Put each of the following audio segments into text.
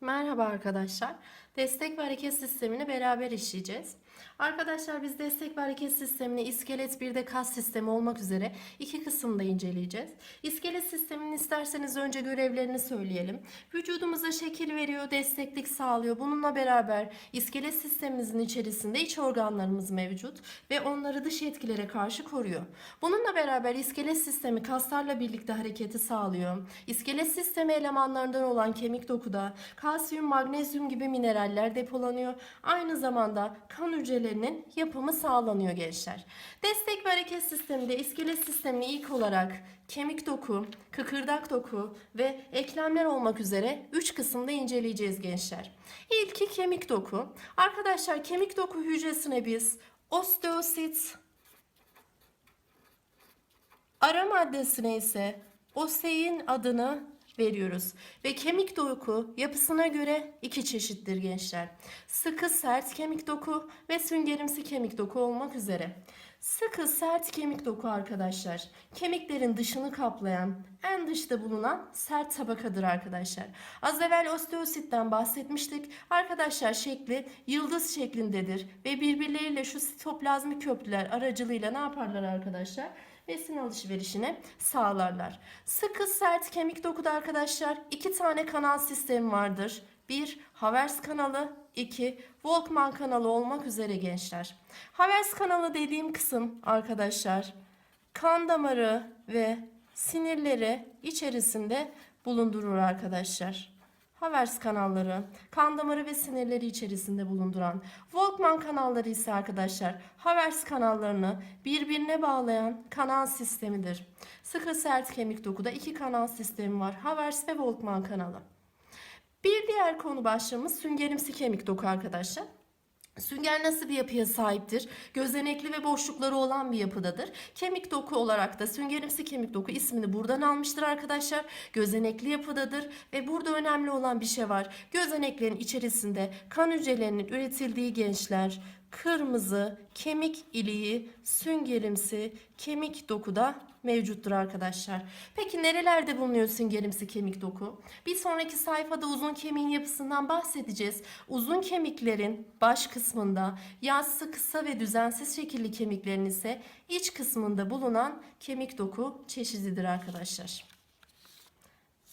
Merhaba arkadaşlar. Destek ve hareket sistemini beraber işleyeceğiz. Arkadaşlar biz destek ve hareket sistemini iskelet bir de kas sistemi olmak üzere iki kısımda inceleyeceğiz. İskelet sisteminin isterseniz önce görevlerini söyleyelim. Vücudumuza şekil veriyor, desteklik sağlıyor. Bununla beraber iskelet sistemimizin içerisinde iç organlarımız mevcut ve onları dış etkilere karşı koruyor. Bununla beraber iskelet sistemi kaslarla birlikte hareketi sağlıyor. İskelet sistemi elemanlarından olan kemik dokuda kalsiyum, magnezyum gibi mineraller depolanıyor. Aynı zamanda kan hücrelerinin yapımı sağlanıyor gençler. Destek ve hareket sisteminde iskelet sistemini ilk olarak kemik doku, kıkırdak doku ve eklemler olmak üzere 3 kısımda inceleyeceğiz gençler. İlki kemik doku. Arkadaşlar kemik doku hücresine biz osteosit, Ara maddesine ise osein adını veriyoruz. Ve kemik doku yapısına göre iki çeşittir gençler. Sıkı sert kemik doku ve süngerimsi kemik doku olmak üzere. Sıkı sert kemik doku arkadaşlar. Kemiklerin dışını kaplayan, en dışta bulunan sert tabakadır arkadaşlar. Az evvel osteositten bahsetmiştik. Arkadaşlar şekli yıldız şeklindedir ve birbirleriyle şu sitoplazmik köprüler aracılığıyla ne yaparlar arkadaşlar? Besin alışverişini sağlarlar. Sıkı sert kemik dokuda arkadaşlar iki tane kanal sistemi vardır. Bir Havers kanalı, iki Volkmann kanalı olmak üzere gençler. Havers kanalı dediğim kısım arkadaşlar kan damarı ve sinirleri içerisinde bulundurur arkadaşlar. Havers kanalları, kan damarı ve sinirleri içerisinde bulunduran, Volkmann kanalları ise arkadaşlar Havers kanallarını birbirine bağlayan kanal sistemidir. Sıkı sert kemik dokuda iki kanal sistemi var. Havers ve Volkmann kanalı. Bir diğer konu başlığımız süngerimsi kemik doku arkadaşlar. Sünger nasıl bir yapıya sahiptir? Gözenekli ve boşlukları olan bir yapıdadır. Kemik doku olarak da süngerimsi kemik doku ismini buradan almıştır arkadaşlar. Gözenekli yapıdadır ve burada önemli olan bir şey var. Gözeneklerin içerisinde kan hücrelerinin üretildiği gençler kırmızı kemik iliği süngerimsi kemik dokuda mevcuttur arkadaşlar. Peki nerelerde bulunuyor süngerimsi kemik doku? Bir sonraki sayfada uzun kemiğin yapısından bahsedeceğiz. Uzun kemiklerin baş kısmında, yassı, kısa ve düzensiz şekilli kemiklerin ise iç kısmında bulunan kemik doku çeşididir arkadaşlar.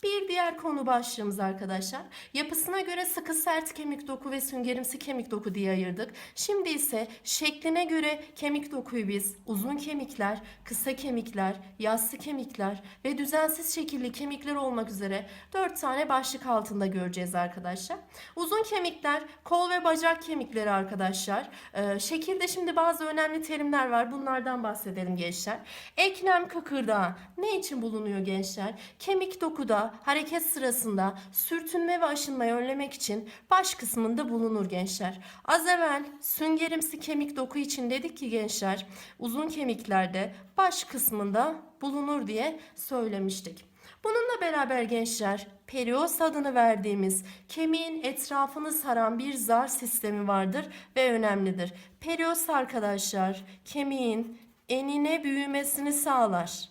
Bir diğer konu başlığımız arkadaşlar. Yapısına göre sıkı sert kemik doku ve süngerimsi kemik doku diye ayırdık. Şimdi ise şekline göre kemik dokuyu biz uzun kemikler, kısa kemikler, yassı kemikler ve düzensiz şekilli kemikler olmak üzere 4 tane başlık altında göreceğiz arkadaşlar. Uzun kemikler kol ve bacak kemikleri arkadaşlar. Ee, şekilde şimdi bazı önemli terimler var. Bunlardan bahsedelim gençler. Eklem kıkırdağı ne için bulunuyor gençler? Kemik dokuda hareket sırasında sürtünme ve aşınmayı önlemek için baş kısmında bulunur gençler. Az evvel süngerimsi kemik doku için dedik ki gençler uzun kemiklerde baş kısmında bulunur diye söylemiştik. Bununla beraber gençler perios adını verdiğimiz kemiğin etrafını saran bir zar sistemi vardır ve önemlidir. Perios arkadaşlar kemiğin enine büyümesini sağlar.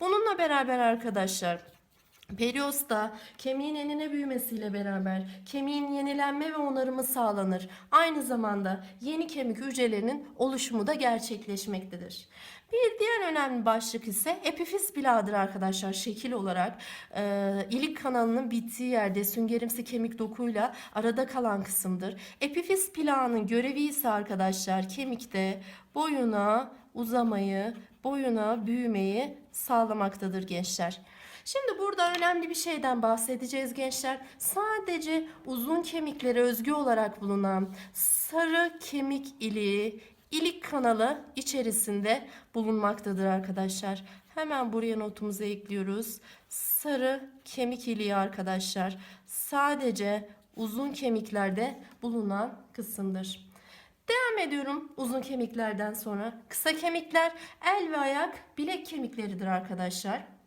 Bununla beraber arkadaşlar Periosta kemiğin enine büyümesiyle beraber kemiğin yenilenme ve onarımı sağlanır. Aynı zamanda yeni kemik hücrelerinin oluşumu da gerçekleşmektedir. Bir diğer önemli başlık ise epifiz plağıdır arkadaşlar şekil olarak. E, ilik kanalının bittiği yerde süngerimsi kemik dokuyla arada kalan kısımdır. Epifiz plağının görevi ise arkadaşlar kemikte boyuna uzamayı, boyuna büyümeyi sağlamaktadır gençler. Şimdi burada önemli bir şeyden bahsedeceğiz gençler. Sadece uzun kemiklere özgü olarak bulunan sarı kemik iliği, ilik kanalı içerisinde bulunmaktadır arkadaşlar. Hemen buraya notumuzu ekliyoruz. Sarı kemik iliği arkadaşlar. Sadece uzun kemiklerde bulunan kısımdır. Devam ediyorum uzun kemiklerden sonra. Kısa kemikler el ve ayak bilek kemikleridir arkadaşlar.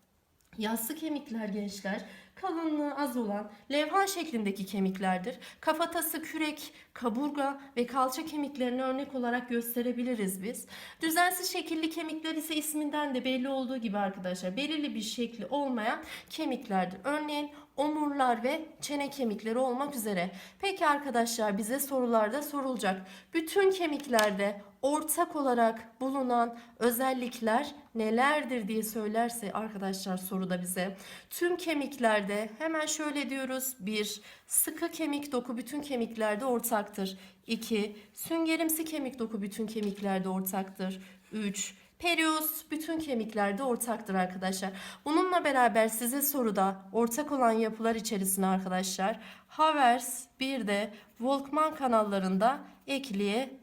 Yassı kemikler gençler kalınlığı az olan levha şeklindeki kemiklerdir. Kafatası, kürek, kaburga ve kalça kemiklerini örnek olarak gösterebiliriz biz. Düzensiz şekilli kemikler ise isminden de belli olduğu gibi arkadaşlar belirli bir şekli olmayan kemiklerdir. Örneğin omurlar ve çene kemikleri olmak üzere. Peki arkadaşlar bize sorularda sorulacak. Bütün kemiklerde ortak olarak bulunan özellikler nelerdir diye söylerse arkadaşlar soruda bize. Tüm kemiklerde hemen şöyle diyoruz. 1. Sıkı kemik doku bütün kemiklerde ortaktır. 2. Süngerimsi kemik doku bütün kemiklerde ortaktır. 3. Perios bütün kemiklerde ortaktır arkadaşlar. Bununla beraber size soruda ortak olan yapılar içerisine arkadaşlar Havers bir de Volkmann kanallarında ekleyebilirsiniz.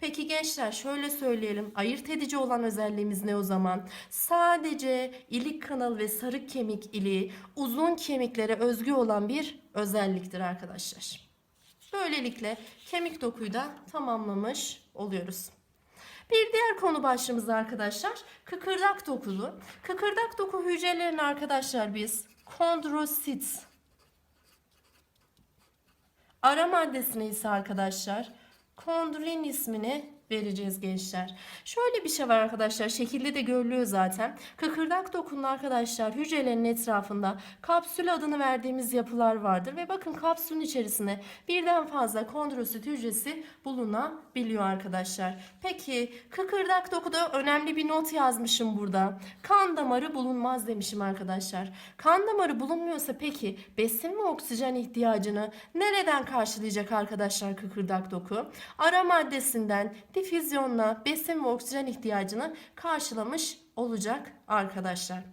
Peki gençler şöyle söyleyelim. Ayırt edici olan özelliğimiz ne o zaman? Sadece ilik kanalı ve sarık kemik iliği uzun kemiklere özgü olan bir özelliktir arkadaşlar. Böylelikle kemik dokuyu da tamamlamış oluyoruz. Bir diğer konu başlığımız arkadaşlar kıkırdak dokulu. Kıkırdak doku hücrelerini arkadaşlar biz kondrosit ara maddesine ise arkadaşlar kondrin ismini vereceğiz gençler. Şöyle bir şey var arkadaşlar. Şekilde de görülüyor zaten. Kıkırdak dokunun arkadaşlar hücrelerin etrafında kapsül adını verdiğimiz yapılar vardır. Ve bakın kapsülün içerisinde birden fazla kondrosit hücresi bulunabiliyor arkadaşlar. Peki kıkırdak dokuda önemli bir not yazmışım burada. Kan damarı bulunmaz demişim arkadaşlar. Kan damarı bulunmuyorsa peki besin ve oksijen ihtiyacını nereden karşılayacak arkadaşlar kıkırdak doku? Ara maddesinden difüzyonla besin ve oksijen ihtiyacını karşılamış olacak arkadaşlar.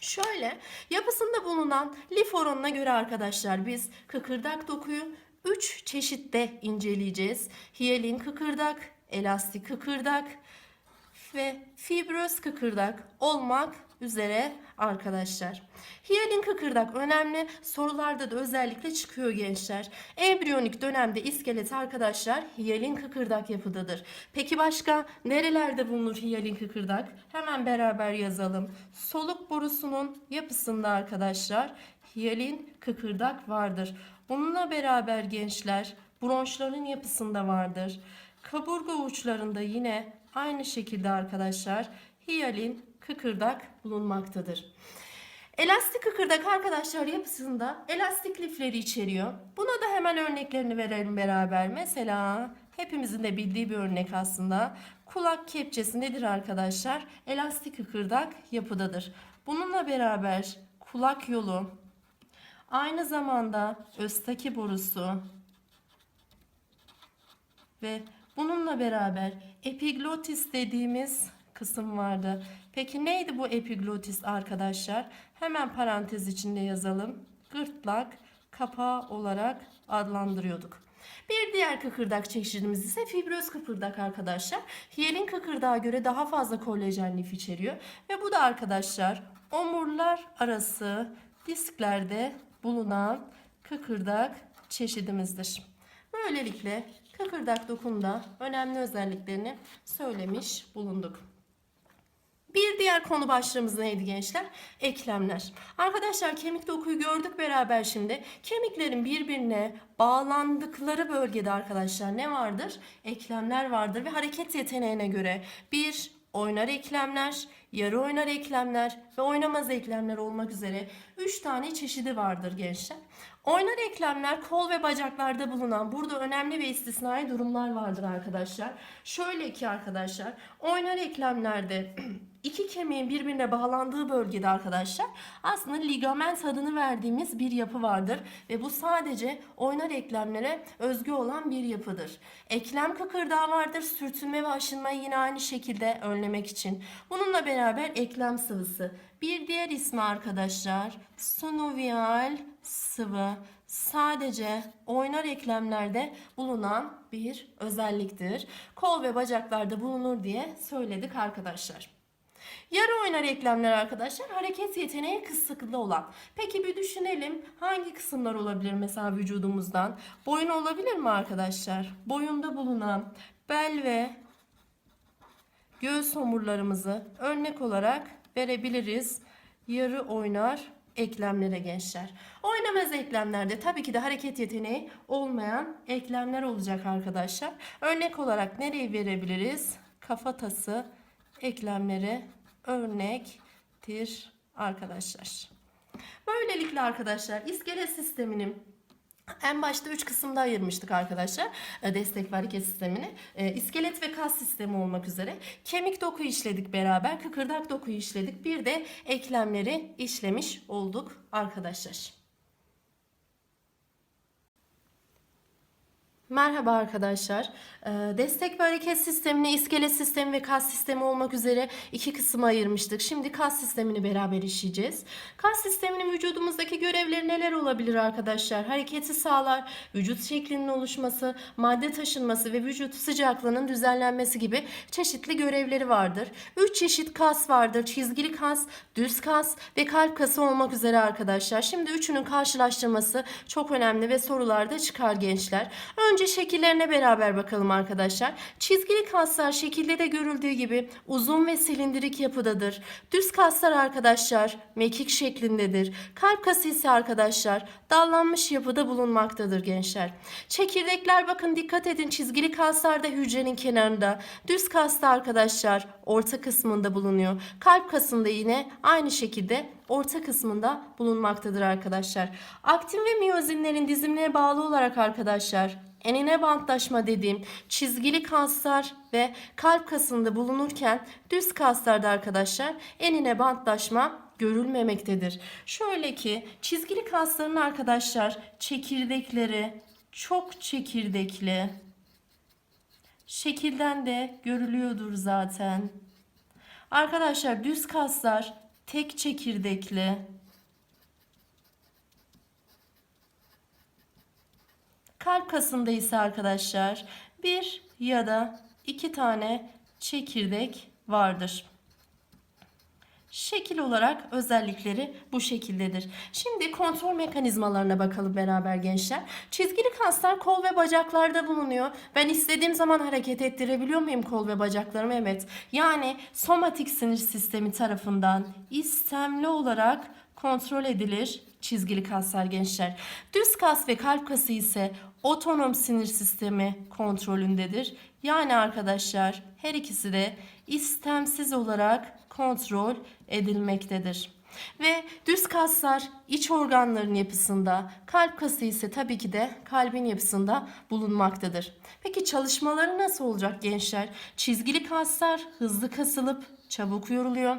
Şöyle yapısında bulunan lif oranına göre arkadaşlar biz kıkırdak dokuyu 3 çeşitte inceleyeceğiz. Hiyalin kıkırdak, elastik kıkırdak ve fibröz kıkırdak olmak üzere arkadaşlar. Hiyalin kıkırdak önemli. Sorularda da özellikle çıkıyor gençler. Embriyonik dönemde iskelet arkadaşlar hiyalin kıkırdak yapıdadır. Peki başka nerelerde bulunur hiyalin kıkırdak? Hemen beraber yazalım. Soluk borusunun yapısında arkadaşlar hiyalin kıkırdak vardır. Bununla beraber gençler bronşların yapısında vardır. Kaburga uçlarında yine aynı şekilde arkadaşlar hiyalin kıkırdak bulunmaktadır. Elastik kıkırdak arkadaşlar yapısında elastik lifleri içeriyor. Buna da hemen örneklerini verelim beraber. Mesela hepimizin de bildiği bir örnek aslında. Kulak kepçesi nedir arkadaşlar? Elastik kıkırdak yapıdadır. Bununla beraber kulak yolu, aynı zamanda östaki borusu ve bununla beraber epiglotis dediğimiz kısım vardı. Peki neydi bu epiglotis arkadaşlar? Hemen parantez içinde yazalım. Gırtlak kapağı olarak adlandırıyorduk. Bir diğer kıkırdak çeşidimiz ise fibröz kıkırdak arkadaşlar. Hiyelin kıkırdağa göre daha fazla kolajen lif içeriyor. Ve bu da arkadaşlar omurlar arası disklerde bulunan kıkırdak çeşidimizdir. Böylelikle kıkırdak dokunda önemli özelliklerini söylemiş bulunduk. Bir diğer konu başlığımız neydi gençler? Eklemler. Arkadaşlar kemik dokuyu gördük beraber şimdi. Kemiklerin birbirine bağlandıkları bölgede arkadaşlar ne vardır? Eklemler vardır ve hareket yeteneğine göre bir oynar eklemler, yarı oynar eklemler ve oynamaz eklemler olmak üzere 3 tane çeşidi vardır gençler. Oynar eklemler kol ve bacaklarda bulunan burada önemli ve istisnai durumlar vardır arkadaşlar. Şöyle ki arkadaşlar oynar eklemlerde iki kemiğin birbirine bağlandığı bölgede arkadaşlar aslında ligament adını verdiğimiz bir yapı vardır ve bu sadece oynar eklemlere özgü olan bir yapıdır. Eklem kıkırdağı vardır. Sürtünme ve aşınmayı yine aynı şekilde önlemek için. Bununla beraber eklem sıvısı. Bir diğer ismi arkadaşlar synovial sıvı sadece oynar eklemlerde bulunan bir özelliktir. Kol ve bacaklarda bulunur diye söyledik arkadaşlar. Yarı oynar eklemler arkadaşlar hareket yeteneği kısıtlı olan. Peki bir düşünelim hangi kısımlar olabilir mesela vücudumuzdan? Boyun olabilir mi arkadaşlar? Boyunda bulunan bel ve göğüs omurlarımızı örnek olarak verebiliriz. Yarı oynar eklemlere gençler. Oynamaz eklemlerde tabii ki de hareket yeteneği olmayan eklemler olacak arkadaşlar. Örnek olarak nereyi verebiliriz? Kafatası eklemleri örnektir arkadaşlar. Böylelikle arkadaşlar iskelet sisteminin en başta 3 kısımda ayırmıştık arkadaşlar e, destek ve hareket sistemini. E, İskelet ve kas sistemi olmak üzere. Kemik doku işledik beraber. Kıkırdak dokuyu işledik. Bir de eklemleri işlemiş olduk arkadaşlar. Merhaba arkadaşlar. Ee, Destek ve hareket sistemini iskelet sistemi ve kas sistemi olmak üzere iki kısma ayırmıştık. Şimdi kas sistemini beraber işleyeceğiz. Kas sisteminin vücudumuzdaki görevleri neler olabilir arkadaşlar? Hareketi sağlar, vücut şeklinin oluşması, madde taşınması ve vücut sıcaklığının düzenlenmesi gibi çeşitli görevleri vardır. Üç çeşit kas vardır. Çizgili kas, düz kas ve kalp kası olmak üzere arkadaşlar. Şimdi üçünün karşılaştırması çok önemli ve sorularda çıkar gençler. Önce şekillerine beraber bakalım arkadaşlar. Çizgili kaslar şekilde de görüldüğü gibi uzun ve silindirik yapıdadır. Düz kaslar arkadaşlar mekik şeklindedir. Kalp kası ise arkadaşlar dallanmış yapıda bulunmaktadır gençler. Çekirdekler bakın dikkat edin çizgili kaslarda hücrenin kenarında. Düz kasta arkadaşlar orta kısmında bulunuyor. Kalp kasında yine aynı şekilde orta kısmında bulunmaktadır arkadaşlar. Aktin ve miyozinlerin dizimine bağlı olarak arkadaşlar enine bantlaşma dediğim çizgili kaslar ve kalp kasında bulunurken düz kaslarda arkadaşlar enine bantlaşma görülmemektedir. Şöyle ki çizgili kasların arkadaşlar çekirdekleri çok çekirdekli şekilden de görülüyordur zaten. Arkadaşlar düz kaslar tek çekirdekli. Kalp kasında ise arkadaşlar bir ya da iki tane çekirdek vardır. Şekil olarak özellikleri bu şekildedir. Şimdi kontrol mekanizmalarına bakalım beraber gençler. Çizgili kaslar kol ve bacaklarda bulunuyor. Ben istediğim zaman hareket ettirebiliyor muyum kol ve bacaklarımı? Evet. Yani somatik sinir sistemi tarafından istemli olarak kontrol edilir çizgili kaslar gençler. Düz kas ve kalp kası ise otonom sinir sistemi kontrolündedir. Yani arkadaşlar her ikisi de istemsiz olarak kontrol edilmektedir. Ve düz kaslar iç organların yapısında, kalp kası ise tabii ki de kalbin yapısında bulunmaktadır. Peki çalışmaları nasıl olacak gençler? Çizgili kaslar hızlı kasılıp çabuk yoruluyor.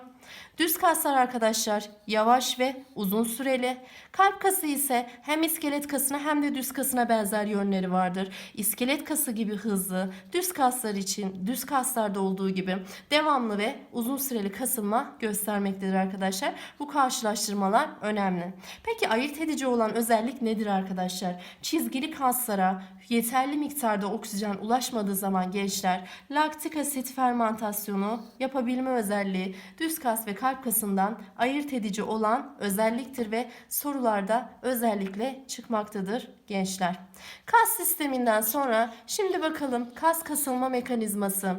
Düz kaslar arkadaşlar yavaş ve uzun süreli. Kalp kası ise hem iskelet kasına hem de düz kasına benzer yönleri vardır. İskelet kası gibi hızlı, düz kaslar için düz kaslarda olduğu gibi devamlı ve uzun süreli kasılma göstermektedir arkadaşlar. Bu karşılaştırmalar önemli. Peki ayırt edici olan özellik nedir arkadaşlar? Çizgili kaslara yeterli miktarda oksijen ulaşmadığı zaman gençler laktik asit fermentasyonu yapabilme özelliği düz kas ve kalp kasından ayırt edici olan özelliktir ve sorularda özellikle çıkmaktadır gençler. Kas sisteminden sonra şimdi bakalım kas kasılma mekanizması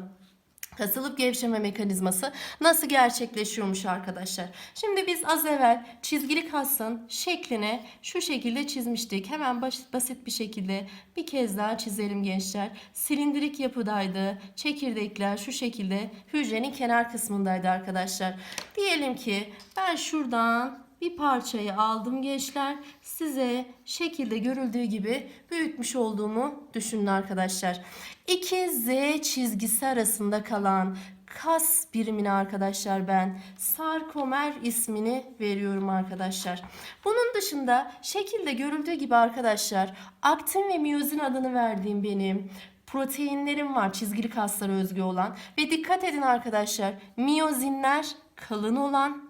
kasılıp gevşeme mekanizması nasıl gerçekleşiyormuş arkadaşlar. Şimdi biz az evvel çizgili kasın şeklini şu şekilde çizmiştik. Hemen basit, basit bir şekilde bir kez daha çizelim gençler. Silindirik yapıdaydı. Çekirdekler şu şekilde hücrenin kenar kısmındaydı arkadaşlar. Diyelim ki ben şuradan bir parçayı aldım gençler. Size şekilde görüldüğü gibi büyütmüş olduğumu düşünün arkadaşlar. İki Z çizgisi arasında kalan kas birimine arkadaşlar ben sarkomer ismini veriyorum arkadaşlar. Bunun dışında şekilde görüldüğü gibi arkadaşlar aktin ve miyozin adını verdiğim benim proteinlerim var çizgili kaslara özgü olan ve dikkat edin arkadaşlar miyozinler kalın olan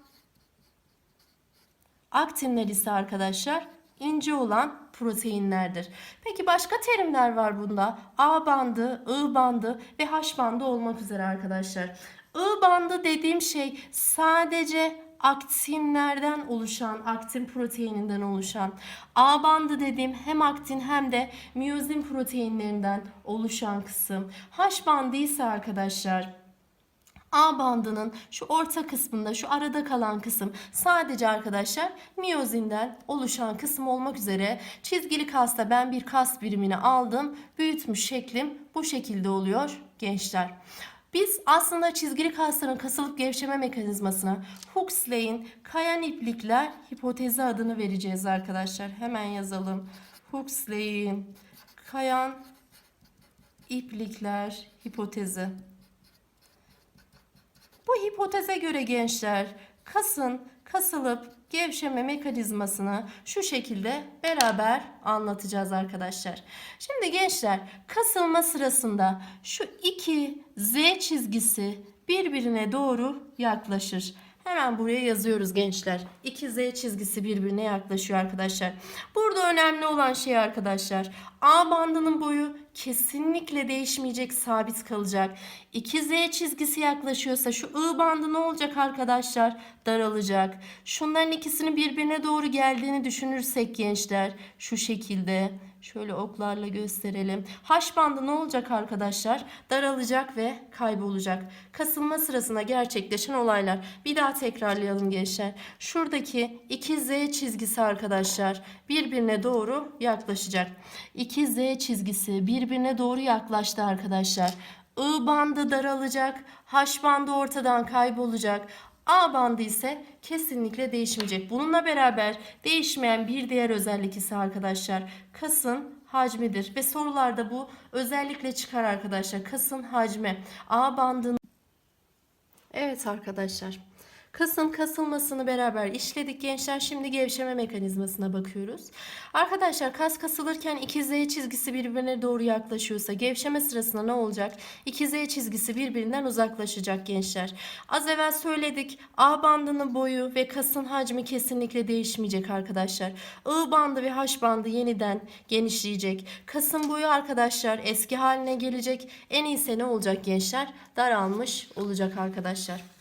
Aktinler ise arkadaşlar ince olan proteinlerdir. Peki başka terimler var bunda. A bandı, I bandı ve H bandı olmak üzere arkadaşlar. I bandı dediğim şey sadece aktinlerden oluşan, aktin proteininden oluşan. A bandı dediğim hem aktin hem de miyozin proteinlerinden oluşan kısım. H bandı ise arkadaşlar A bandının şu orta kısmında şu arada kalan kısım sadece arkadaşlar miyozinden oluşan kısım olmak üzere çizgili kasta ben bir kas birimini aldım. Büyütmüş şeklim bu şekilde oluyor gençler. Biz aslında çizgili kasların kasılıp gevşeme mekanizmasına Huxley'in kayan iplikler hipotezi adını vereceğiz arkadaşlar. Hemen yazalım. Huxley'in kayan iplikler hipotezi. Bu hipoteze göre gençler kasın kasılıp gevşeme mekanizmasını şu şekilde beraber anlatacağız arkadaşlar. Şimdi gençler kasılma sırasında şu iki Z çizgisi birbirine doğru yaklaşır. Hemen buraya yazıyoruz gençler. İki Z çizgisi birbirine yaklaşıyor arkadaşlar. Burada önemli olan şey arkadaşlar. A bandının boyu kesinlikle değişmeyecek, sabit kalacak. İki Z çizgisi yaklaşıyorsa şu I bandı ne olacak arkadaşlar? Daralacak. Şunların ikisinin birbirine doğru geldiğini düşünürsek gençler şu şekilde Şöyle oklarla gösterelim. H bandı ne olacak arkadaşlar? Daralacak ve kaybolacak. Kasılma sırasında gerçekleşen olaylar. Bir daha tekrarlayalım gençler. Şuradaki iki Z çizgisi arkadaşlar birbirine doğru yaklaşacak. İki Z çizgisi birbirine doğru yaklaştı arkadaşlar. I bandı daralacak. H bandı ortadan kaybolacak. A bandı ise kesinlikle değişmeyecek. Bununla beraber değişmeyen bir diğer özellik ise arkadaşlar kasın hacmidir. Ve sorularda bu özellikle çıkar arkadaşlar. Kasın hacmi. A bandının Evet arkadaşlar. Kasın kasılmasını beraber işledik gençler. Şimdi gevşeme mekanizmasına bakıyoruz. Arkadaşlar kas kasılırken iki Z çizgisi birbirine doğru yaklaşıyorsa gevşeme sırasında ne olacak? İki Z çizgisi birbirinden uzaklaşacak gençler. Az evvel söyledik. A bandının boyu ve kasın hacmi kesinlikle değişmeyecek arkadaşlar. I bandı ve H bandı yeniden genişleyecek. Kasın boyu arkadaşlar eski haline gelecek. En iyisi ne olacak gençler? Daralmış olacak arkadaşlar.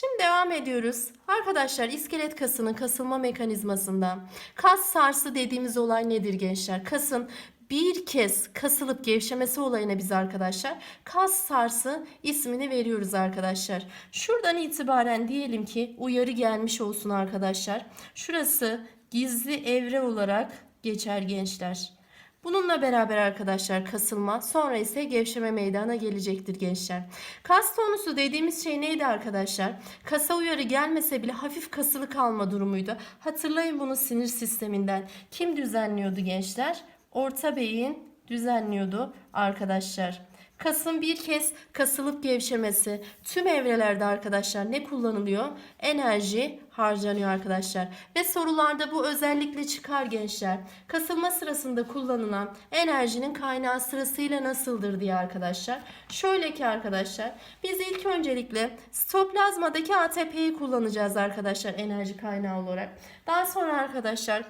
Şimdi devam ediyoruz. Arkadaşlar iskelet kasının kasılma mekanizmasında kas sarsı dediğimiz olay nedir gençler? Kasın bir kez kasılıp gevşemesi olayına biz arkadaşlar kas sarsı ismini veriyoruz arkadaşlar. Şuradan itibaren diyelim ki uyarı gelmiş olsun arkadaşlar. Şurası gizli evre olarak geçer gençler. Bununla beraber arkadaşlar kasılma sonra ise gevşeme meydana gelecektir gençler. Kas tonusu dediğimiz şey neydi arkadaşlar? Kasa uyarı gelmese bile hafif kasılı kalma durumuydu. Hatırlayın bunu sinir sisteminden. Kim düzenliyordu gençler? Orta beyin düzenliyordu arkadaşlar. Kasın bir kez kasılıp gevşemesi tüm evrelerde arkadaşlar ne kullanılıyor? Enerji harcanıyor arkadaşlar. Ve sorularda bu özellikle çıkar gençler. Kasılma sırasında kullanılan enerjinin kaynağı sırasıyla nasıldır diye arkadaşlar. Şöyle ki arkadaşlar biz ilk öncelikle stoplazmadaki ATP'yi kullanacağız arkadaşlar enerji kaynağı olarak. Daha sonra arkadaşlar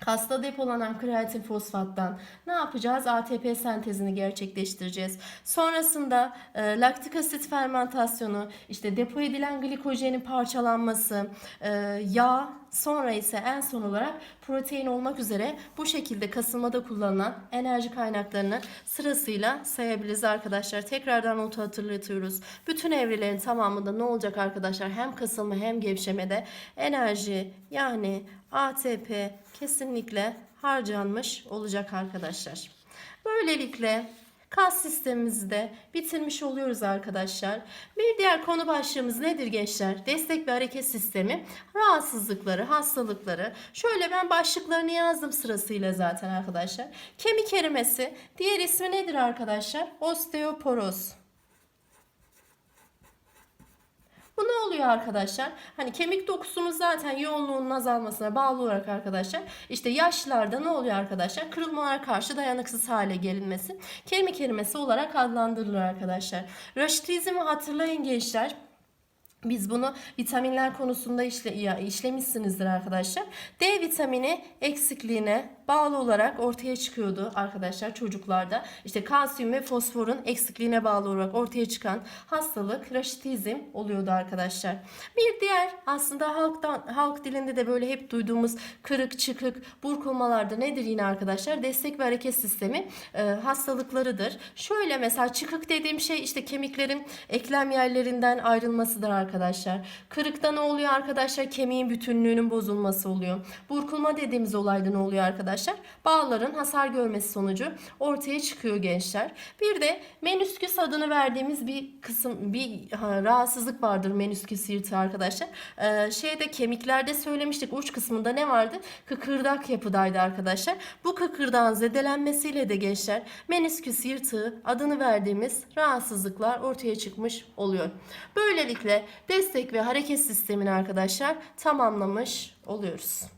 Kasta depolanan kreatin fosfattan ne yapacağız? ATP sentezini gerçekleştireceğiz. Sonrasında e, laktik asit fermentasyonu, işte depo edilen glikojenin parçalanması, e, yağ, sonra ise en son olarak protein olmak üzere bu şekilde kasılmada kullanılan enerji kaynaklarını sırasıyla sayabiliriz arkadaşlar. Tekrardan notu hatırlatıyoruz. Bütün evrelerin tamamında ne olacak arkadaşlar? Hem kasılma hem gevşemede enerji yani ATP kesinlikle harcanmış olacak arkadaşlar. Böylelikle kas sistemimizi de bitirmiş oluyoruz arkadaşlar. Bir diğer konu başlığımız nedir gençler? Destek ve hareket sistemi rahatsızlıkları, hastalıkları. Şöyle ben başlıklarını yazdım sırasıyla zaten arkadaşlar. Kemik erimesi, diğer ismi nedir arkadaşlar? Osteoporoz. Bu ne oluyor arkadaşlar? Hani kemik dokusunun zaten yoğunluğunun azalmasına bağlı olarak arkadaşlar işte yaşlarda ne oluyor arkadaşlar? Kırılmalara karşı dayanıksız hale gelinmesi kemik erimesi olarak adlandırılır arkadaşlar. Raşitizmi hatırlayın gençler. Biz bunu vitaminler konusunda işle, işlemişsinizdir arkadaşlar. D vitamini eksikliğine bağlı olarak ortaya çıkıyordu arkadaşlar çocuklarda. İşte kalsiyum ve fosforun eksikliğine bağlı olarak ortaya çıkan hastalık raşitizm oluyordu arkadaşlar. Bir diğer aslında halktan halk dilinde de böyle hep duyduğumuz kırık, çıkık, burkulmalarda nedir yine arkadaşlar? Destek ve hareket sistemi e, hastalıklarıdır. Şöyle mesela çıkık dediğim şey işte kemiklerin eklem yerlerinden ayrılmasıdır arkadaşlar. Kırıkta ne oluyor arkadaşlar? Kemiğin bütünlüğünün bozulması oluyor. Burkulma dediğimiz olayda ne oluyor arkadaşlar? Bağların hasar görmesi sonucu ortaya çıkıyor gençler. Bir de menüsküs adını verdiğimiz bir kısım bir ha, rahatsızlık vardır menüsküs yırtığı arkadaşlar. Ee, şeyde kemiklerde söylemiştik uç kısmında ne vardı? Kıkırdak yapıdaydı arkadaşlar. Bu kıkırdağın zedelenmesiyle de gençler menüsküs yırtığı adını verdiğimiz rahatsızlıklar ortaya çıkmış oluyor. Böylelikle destek ve hareket sistemini arkadaşlar tamamlamış oluyoruz.